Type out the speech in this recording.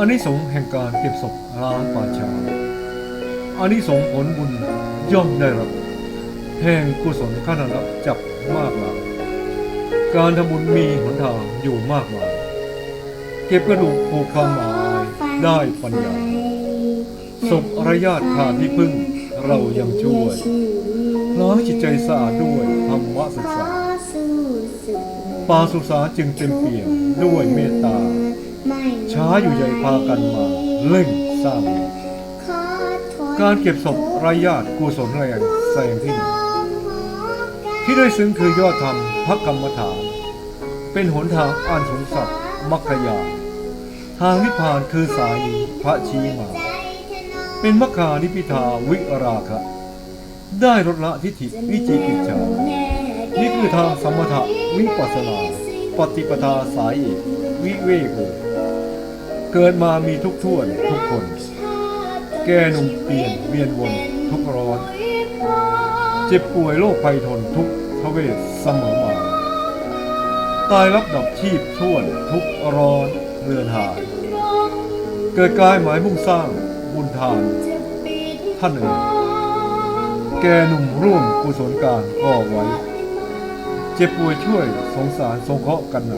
อานิสงส์แห่งการเก็บศพล้างป่าชาอานิสงส์ผลบุญย่อมได้รับแห่งกุศลขั้นรับจับมากหลายการทำบุญมีหนทางอยู่มากมาย เก็บกระดูกผูกความหมายได้ปัญญาศพอรยาตขาดที่พึ่งเรายังช่วยล้างจิตใจสะอาดด้วยธรรมะศึกษาปาสุสาจึงเต็มเปี่ยมด้วยเมตตา ช้าอยู่ใหญ่พากันมาเร่งสร้างการเก็บศพไร้ญาติกุศลแรงแสงที่หนึ่งที่ได้ซึ้งคือยอดธรรมพักกรรมฐาน เป็นหนทางอันสงสัตว์มัคคยาทางนิพพานคือสายพระชีมา เป็นมัคคานิพิทาวิราคะ ได้ลดละทิฏฐิวิจิกิจฉานี่คือทางสมถะวิปัสสนา ปฏิปทาสายเอกวิเวโก เกิดมามีทุกข์ท่วนทุกคน แก่หนุ่มเปลี่ยนเวียนวนทุกร้อน เจ็บป่วยโรคภัยทนทุกทเวศเสมอมาตายรับดับชีพท่วนทุกร้อนเรือนหาย เกิดกายหมายมุ่งสร้างบุญทาน ท่านเอ๋ยแกหนุ่มร่วมกุศลการก่อไว้ เจ็บป่วยช่วยสงสารสงเคราะห์กันหนา